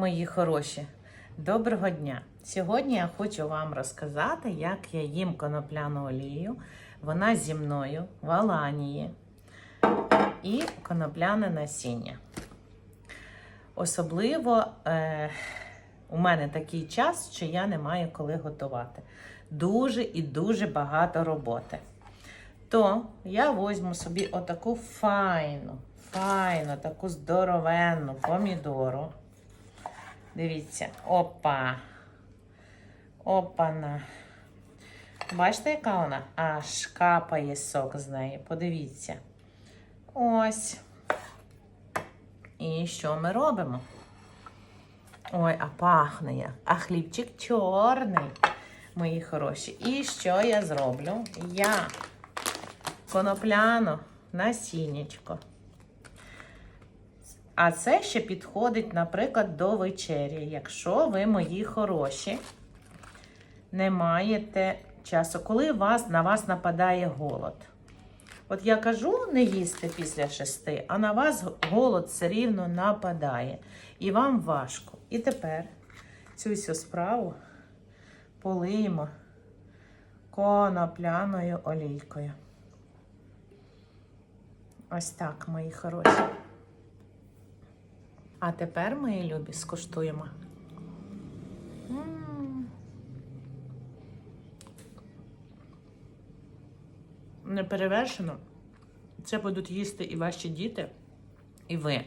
мої хороші. Доброго дня! Сьогодні я хочу вам розказати, як я їм конопляну олію. Вона зі мною в Аланії і конопляне насіння. Особливо е, у мене такий час, що я не маю коли готувати. Дуже і дуже багато роботи. То я візьму собі отаку файну, файну, таку здоровенну помідору. Дивіться, опа. Опана. Бачите, яка вона? Аж капає сок з неї. Подивіться. Ось. І що ми робимо? Ой, а пахне як. А хлібчик чорний, мої хороші. І що я зроблю? Я конопляно насіннячко. А це ще підходить, наприклад, до вечері. Якщо ви, мої хороші, не маєте часу, коли вас, на вас нападає голод. От я кажу не їсти після шести, а на вас голод все рівно нападає. І вам важко. І тепер цю всю справу полиємо конопляною олійкою. Ось так, мої хороші. А тепер, мої любі, скуштуємо. М. Неперевершено. Це будуть їсти і ваші діти, і ви.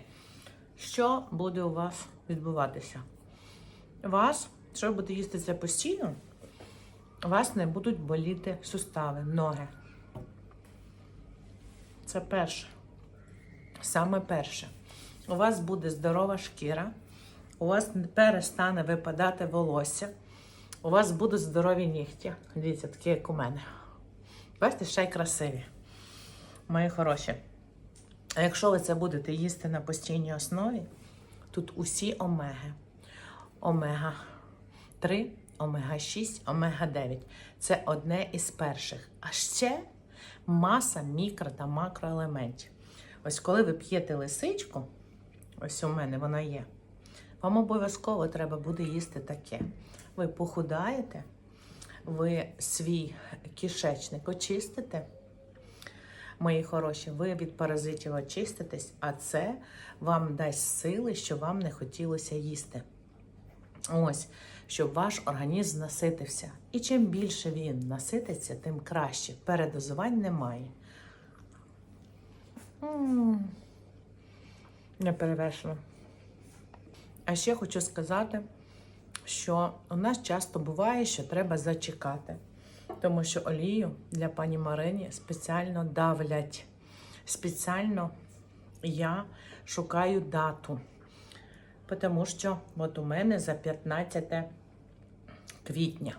Що буде у вас відбуватися? Вас, що ви будете їсти це постійно, у вас не будуть боліти сустави, ноги. Це перше. Саме перше. У вас буде здорова шкіра, у вас не перестане випадати волосся, у вас будуть здорові нігті. Дивіться, такі, як у мене. Бачите, ще й красиві. Мої хороші. А якщо ви це будете їсти на постійній основі, тут усі омеги. Омега 3, омега 6, омега 9. Це одне із перших. А ще маса мікро та макроелементів. Ось коли ви п'єте лисичку, ось у мене вона є, вам обов'язково треба буде їсти таке. Ви похудаєте, ви свій кишечник очистите. Мої хороші, ви від паразитів очиститесь, а це вам дасть сили, що вам не хотілося їсти. Ось, щоб ваш організм наситився. І чим більше він насититься, тим краще. Передозувань немає. М, Не перевершено. А ще хочу сказати, що у нас часто буває, що треба зачекати, тому що олію для пані Марині спеціально давлять. Спеціально я шукаю дату, тому що от у мене за 15 квітня.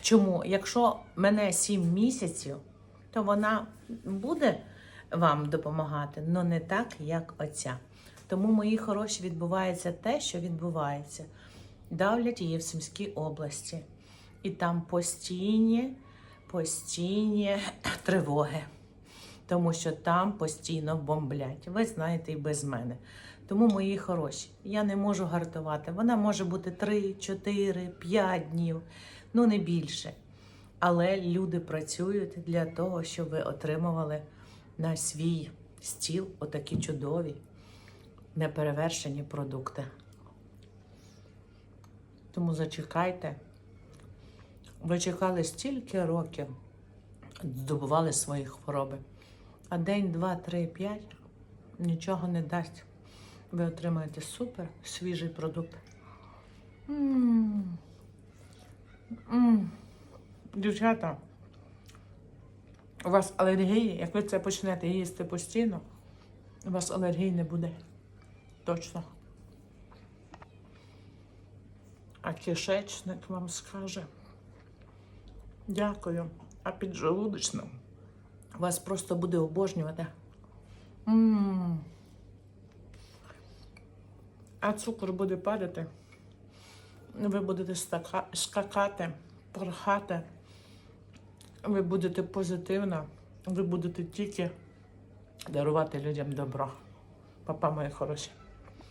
Чому? Якщо мене 7 місяців, то вона буде вам допомагати, але не так, як оця. Тому, мої хороші, відбувається те, що відбувається. Давлять її в Сумській області. І там постійні, постійні тривоги. Тому що там постійно бомблять. Ви знаєте, і без мене. Тому, мої хороші, я не можу гартувати. Вона може бути 3, 4, 5 днів, ну не більше. Але люди працюють для того, щоб ви отримували на свій стіл отакі чудові, неперевершені продукти. Тому зачекайте. Ви чекали стільки років, здобували свої хвороби. А день, два, три, п'ять нічого не дасть. Ви отримаєте супер свіжий продукт. М. М. Дівчата, у вас алергії, як ви це почнете їсти постійно, у вас алергії не буде. Точно. А кишечник вам скаже. Дякую. А піджелудочно вас просто буде обожнювати. М. А цукор буде падати. Ви будете скакати, порхати. Ви будете позитивна, ви будете тільки дарувати людям добро. Папа, мої хороші.